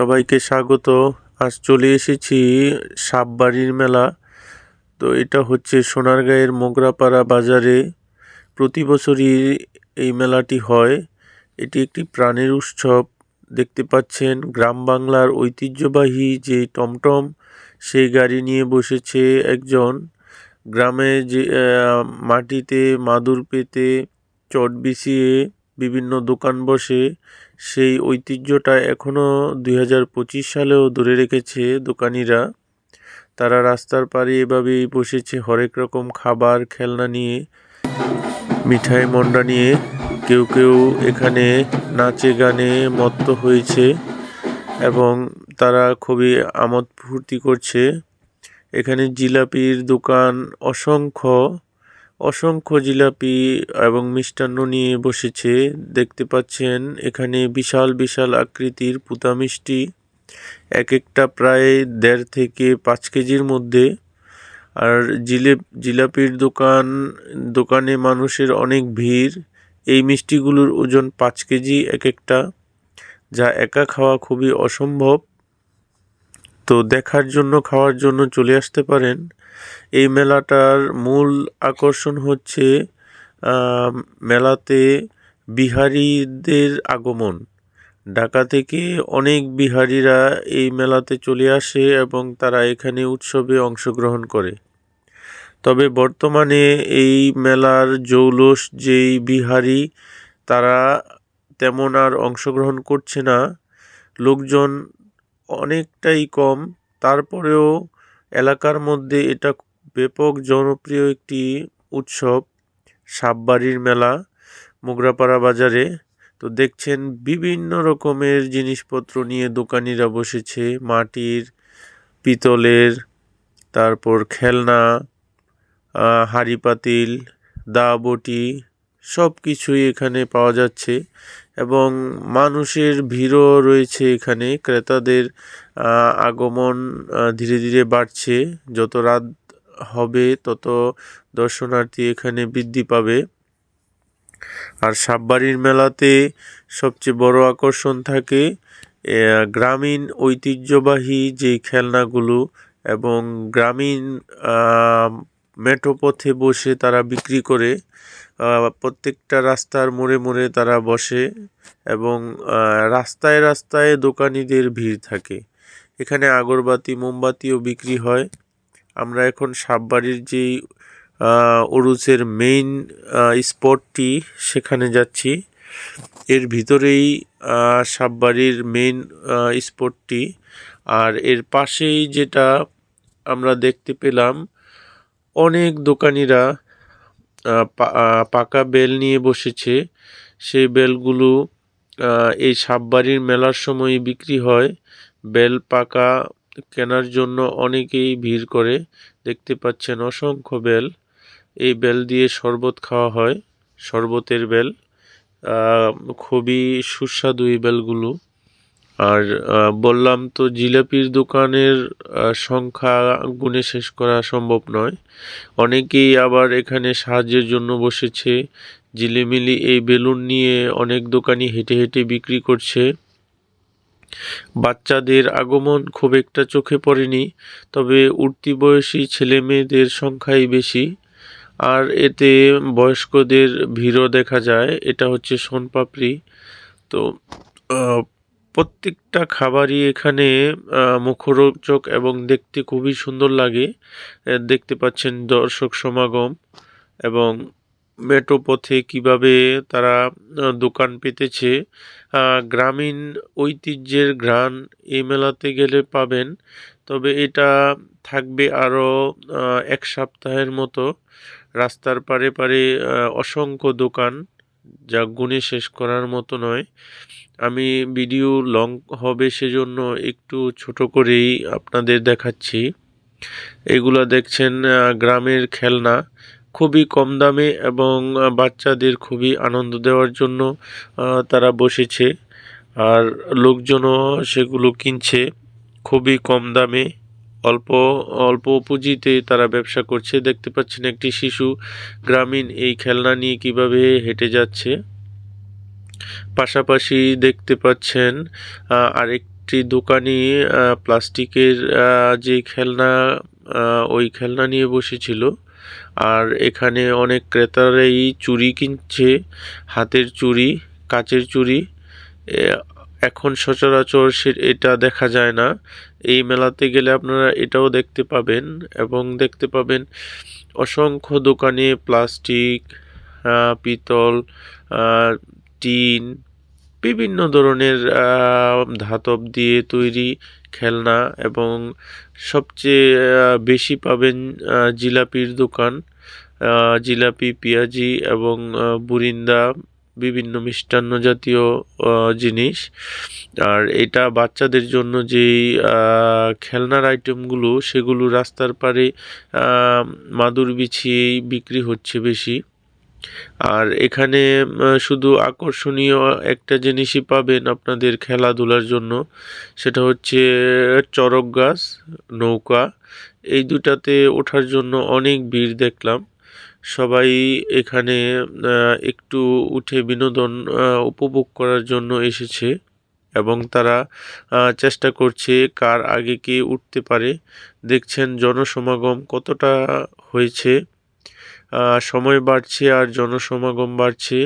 সবাইকে স্বাগত। আজ চলে এসেছি সাপবাড়ির মেলা। তো এটা হচ্ছে সোনারগাঁয়ের মোগরাপাড়া বাজারে। প্রতি বছরই এই মেলাটি হয়। এটি একটি প্রাণের উৎসব। দেখতে পাচ্ছেন, গ্রাম বাংলার ঐতিহ্যবাহী যে টমটম, সেই গাড়ি নিয়ে বসেছে একজন। গ্রামে যে মাটিতে মাদুর পেতে চট বিছিয়ে বিভিন্ন দোকান বসে সেই ঐতিহ্যটা এখনও দুই হাজার পঁচিশ সালেও ধরে রেখেছে দোকানিরা। তারা রাস্তার পাড়ে এভাবেই বসেছে হরেক রকম খাবার, খেলনা নিয়ে, মিঠাই, মন্ডা নিয়ে। কেউ কেউ এখানে নাচে গানে মত্ত হয়েছে এবং তারা খুবই আমোদ ফুর্তি করছে। এখানে জিলাপির দোকান অসংখ্য। অসংখ্য জিলাপি এবং মিষ্টান্ন নিয়ে বসেছে। দেখতে পাচ্ছেন, এখানে বিশাল বিশাল আকৃতির পুতা মিষ্টি। এক একটা প্রায় দেড় থেকে পাঁচ কেজির মধ্যে। আর জিলে, জিলাপির দোকান, দোকানে মানুষের অনেক ভিড়। এই মিষ্টিগুলোর ওজন পাঁচ কেজি এক একটা যা একা খাওয়া খুবই অসম্ভব। তো দেখার জন্য, খাওয়ার জন্য চলে আসতে পারেন। এই মেলাটার মূল আকর্ষণ হচ্ছে মেলাতে বিহারীদের আগমন। ঢাকা থেকে অনেক বিহারীরা এই মেলাতে চলে আসে এবং তারা এখানে উৎসবে অংশগ্রহণ করে। তবে বর্তমানে এই মেলার জৌলস যেই বিহারি, তারা তেমন আর অংশগ্রহণ করছে না। লোকজন অনেকটাই কম। তারপরেও এলাকার মধ্যে এটা ব্যাপক জনপ্রিয় একটি উৎসব, সাপবাড়ির মেলা, মোগরাপাড়া বাজারে। তো দেখছেন বিভিন্ন রকমের জিনিসপত্র নিয়ে দোকানিরা বসেছে, মাটির, পিতলের, তারপর খেলনা হাঁড়ি পাতিল, দা বটি সব কিছুই এখানে পাওয়া যাচ্ছে এবং মানুষের ভিড়ও রয়েছে এখানে। ক্রেতাদের আগমন ধীরে ধীরে বাড়ছে। যত রাত হবে, তত দর্শনার্থী এখানে বৃদ্ধি পাবে। আর সাববাড়ির মেলাতে সবচেয়ে বড় আকর্ষণ থাকে গ্রামীণ ঐতিহ্যবাহী যেই খেলনাগুলো এবং গ্রামীণ মেঠো পথে বসে তারা বিক্রি করে প্রত্যেকটা রাস্তার মোড়ে মোড়ে তারা বসে এবং রাস্তায় রাস্তায় দোকানিদের ভিড় থাকে। এখানে আগরবাতি মোমবাতিও বিক্রি হয়। আমরা এখন সাববাড়ির যেই আহ, উরুসের মেইন স্পটটি সেখানে যাচ্ছি। এর ভিতরেই সাববাড়ির মেইন স্পটটি আর এর পাশেই যেটা আমরা দেখতে পেলাম অনেক দোকানিরা পাকা বেল নিয়ে বসেছে। সেই বেলগুলো এই সাপবাড়ির মেলার সময় বিক্রি হয়। বেল পাকা কেনার জন্য অনেকেই ভিড় করে। দেখতে পাচ্ছেন অসংখ্য বেল। এই বেল দিয়ে শরবত খাওয়া হয়, শরবতের বেল। খুবই সুস্বাদু এই বেলগুলো। আর বললাম তো জিলাপির দোকানের সংখ্যা গুণে শেষ করা সম্ভব নয়। অনেকেই আবার এখানে সাহায্যের জন্য বসেছে। জিলিমিলি এই বেলুন নিয়ে অনেক দোকানি হেঁটে হেঁটে বিক্রি করছে। বাচ্চাদের আগমন খুব একটা চোখে পড়েনি, তবে উঠতি বয়সী ছেলে মেয়েদের সংখ্যাই বেশি। আর এতে বয়স্কদের ভিড়ও দেখা যায়, এটা হচ্ছে সোনপাপড়ি। তো প্রত্যেকটা খাবারই এখানে মুখরোচক এবং দেখতে খুবই সুন্দর লাগে। দেখতে পাচ্ছেন দর্শক সমাগম এবং মেট্রো পথে কীভাবে তারা দোকান পেতেছে। গ্রামীণ ঐতিহ্যের ঘ্রাণ এই মেলাতে গেলে পাবেন। তবে এটা থাকবে আরও এক সপ্তাহের মতো। রাস্তার পারে পারে অসংখ্য দোকান। যা গুণে শেষ করার মতো নয়। আমি ভিডিও লং হবে সেজন্য একটু ছোট করেই আপনাদের দেখাচ্ছি। এগুলো দেখছেন গ্রামের খেলনা। খুবই কম দামে এবং বাচ্চাদের খুবই আনন্দ দেওয়ার জন্য তারা বসেছে। আর লোকজনও সেগুলো কিনছে, খুবই কম দামে। অল্প অল্প পুঁজিতে তারা ব্যবসা করছে। দেখতে পাচ্ছেন একটি শিশু গ্রামীণ এই খেলনা নিয়ে কীভাবে হেঁটে যাচ্ছে। পাশাপাশি দেখতে পাচ্ছেন আরেকটি দোকানি প্লাস্টিকের যে খেলনা ওই খেলনা নিয়ে বসেছিল। আর এখানে অনেক ক্রেতারাই চুড়ি কিনছে, হাতের চুড়ি কাচের এ- এখন সচরাচর এটা দেখা যায় না। এই মেলাতে গেলে আপনারা এটাও দেখতে পাবেন এবং দেখতে পাবেন অসংখ্য দোকানে প্লাস্টিক পিতল টিন, বিভিন্ন ধরনের ধাতব দিয়ে তৈরি খেলনা এবং সবচেয়ে বেশি পাবেন জিলাপির দোকান জিলাপি, পেঁয়াজি এবং বুরিন্দা বিভিন্ন মিষ্টান্ন জাতীয় জিনিস। আর এটা বাচ্চাদের জন্য যেই খেলনার আইটেমগুলো, সেগুলো রাস্তার পারে মাদুর বিছিয়েই বিক্রি হচ্ছে বেশি। আর এখানে শুধু আকর্ষণীয় একটা জিনিসই পাবেন আপনাদের খেলাধুলার জন্য। সেটা হচ্ছে চরক গাছ, নৌকা। এই দুটাতে ওঠার জন্য অনেক ভিড় দেখলাম। সবাই এখানে একটু উঠে বিনোদন উপভোগ করার জন্য এসেছে এবং তারা চেষ্টা করছে কার আগে কে উঠতে পারে। দেখছেন জনসমাগম কতটা হয়েছে। সময় বাড়ছে আর জনসমাগম বাড়ছে।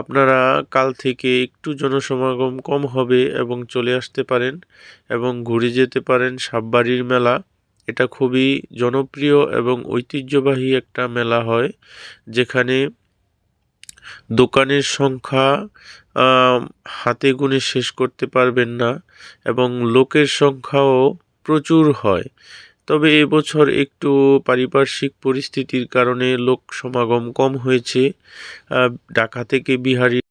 আপনারা কাল থেকে একটু জনসমাগম কম হবে এবং চলে আসতে পারেন এবং ঘুরে যেতে পারেন সাববাড়ির মেলা। এটা খুবই জনপ্রিয় এবং ঐতিহ্যবাহী একটা মেলা হয়, যেখানে দোকানের সংখ্যা হাতে গুণে শেষ করতে পারবেন না এবং লোকের সংখ্যাও প্রচুর হয়। তবে এবছর একটু পারিপার্শ্বিক পরিস্থিতির কারণে লোক সমাগম কম হয়েছে। ঢাকা থেকে বিহারি